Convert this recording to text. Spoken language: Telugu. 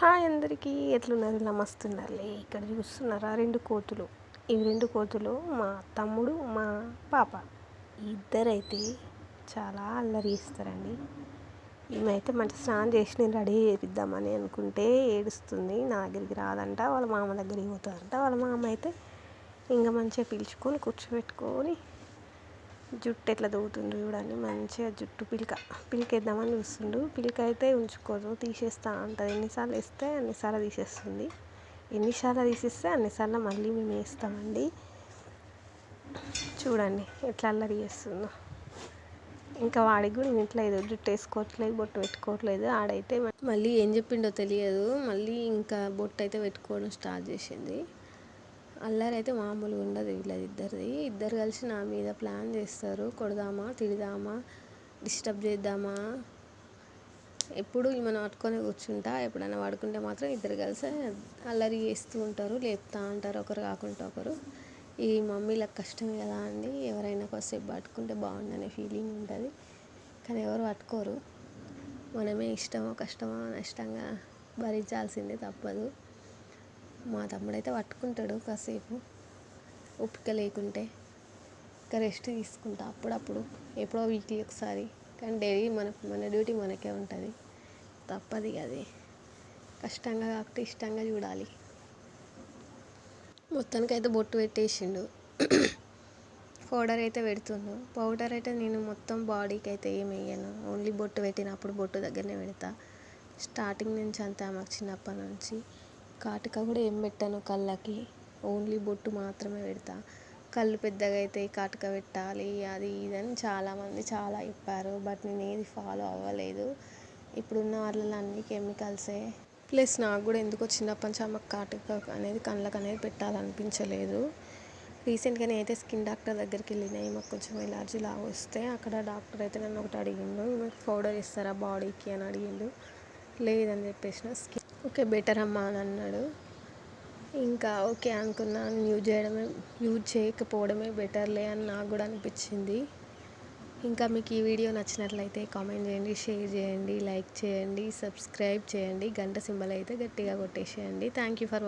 హాయ్ అందరికీ ఎట్లున్నారు? ఇలా మస్తున్నారు ఇక్కడ చూస్తున్నారా? రెండు కోతులు. ఈ రెండు కోతులు మా తమ్ముడు మా పాప. ఇద్దరైతే చాలా అల్లరి ఇస్తారండి ఈమె అయితే మంచి స్నానం చేసి నేను రెడీ చేపిద్దామని అనుకుంటే ఏడుస్తుంది. నా దగ్గరికి రాదంట వాళ్ళ మామ దగ్గరికి పోతుందంట వాళ్ళ మామ అయితే ఇంకా మంచిగా పిలుచుకొని కూర్చోబెట్టుకొని జుట్టు ఎట్లా దూగుతుండు చూడండి. మంచిగా జుట్టు పిలక. పిలికేద్దామని చూస్తుండు పిలక అయితే ఉంచుకోదు తీసేస్తా అంటది. ఎన్నిసార్లు వేస్తే అన్నిసార్లు తీసేస్తుంది. ఎన్నిసార్లు తీసేస్తే అన్నిసార్లు మళ్ళీ మేము వేస్తామండి. చూడండి ఎట్లా అల్లరి చేస్తుందో. ఇంకా వాడికి కూడా వినట్లేదు జుట్టు వేసుకోవట్లేదు బొట్టు పెట్టుకోవట్లేదు. ఆడైతే మళ్ళీ ఏం చెప్పిండో తెలియదు. మళ్ళీ ఇంకా బొట్టు అయితే పెట్టుకోవడం స్టార్ట్ చేసింది. అల్లరి అయితే మామూలుగా ఉండదు ఇద్దరిది. ఇద్దరు కలిసి నా మీద ప్లాన్ చేస్తారు. కొడదామా తిడదామా డిస్టర్బ్ చేద్దామా? ఎప్పుడు ఈమెను పట్టుకొని కూర్చుంటా ఎప్పుడైనా పడుకుంటే మాత్రం ఇద్దరు కలిసి అల్లరి చేస్తూ ఉంటారు లేపుతా ఉంటారు. ఒకరు కాకుండా ఒకరు. ఈ మమ్మీలకు కష్టం కదా అండి. ఎవరైనా కొద్దిసేపు పట్టుకుంటే బాగుండనే ఫీలింగ్ ఉంటుంది. కానీ ఎవరు పట్టుకోరు. మనమే ఇష్టమో కష్టమో నష్టంగా భరించాల్సిందే తప్పదు. మా తమ్ముడైతే పట్టుకుంటాడు కాసేపు. ఉప్పుక లేకుంటే ఇంకా రెస్ట్ తీసుకుంటా అప్పుడప్పుడు ఎప్పుడో వీక్లీ ఒకసారి. కానీ డైలీ మన మన డ్యూటీ మనకే ఉంటుంది. తప్పది అది. కష్టంగా కాకపోతే ఇష్టంగా చూడాలి. మొత్తానికి అయితే బొట్టు పెట్టేసిండు. పౌడర్ అయితే పెడుతుండు. పౌడర్ అయితే నేను మొత్తం బాడీకి అయితే ఏం వేయను. ఓన్లీ బొట్టు పెట్టినప్పుడు బొట్టు దగ్గరనే పెడతా. స్టార్టింగ్ నుంచి అంతే మాకు చిన్నప్పటి నుంచి. కాటుక కూడా ఏం పెట్టను కళ్ళకి. ఓన్లీ బొట్టు మాత్రమే పెడతా. కళ్ళు పెద్దగా అయితే కాటుక పెట్టాలి అది ఇది అని చాలామంది చాలా చెప్పారు. బట్ నేను ఏది ఫాలో అవ్వలేదు. ఇప్పుడున్న వాళ్ళలో అన్ని కెమికల్సే. ప్లస్ నాకు కూడా ఎందుకో చిన్నప్పటి నుంచి అమ్మకి కాటుక అనేది కళ్ళకు అనేది పెట్టాలనిపించలేదు. రీసెంట్గా నేనైతే స్కిన్ డాక్టర్ దగ్గరికి వెళ్ళిన మాకు కొంచెం ఎలర్జీ లాగా వస్తే అక్కడ డాక్టర్ అయితే నన్ను ఒకటి అడిగిండు. మీకు పౌడర్ ఇస్తారా బాడీకి? అని అడిగిండు. లేదని చెప్పేసిన స్కిన్ ఓకే బెటర్ అమ్మా అని అన్నాడు. ఇంకా ఓకే అనుకున్నాను యూజ్ చేయడమే యూజ్ చేయకపోవడమే బెటర్లే అని నాకు కూడా అనిపించింది. ఇంకా మీకు ఈ వీడియో నచ్చినట్లయితే కామెంట్ చేయండి షేర్ చేయండి లైక్ చేయండి సబ్స్క్రైబ్ చేయండి గంట సింబల్ అయితే గట్టిగా కొట్టేసేయండి. Thank you for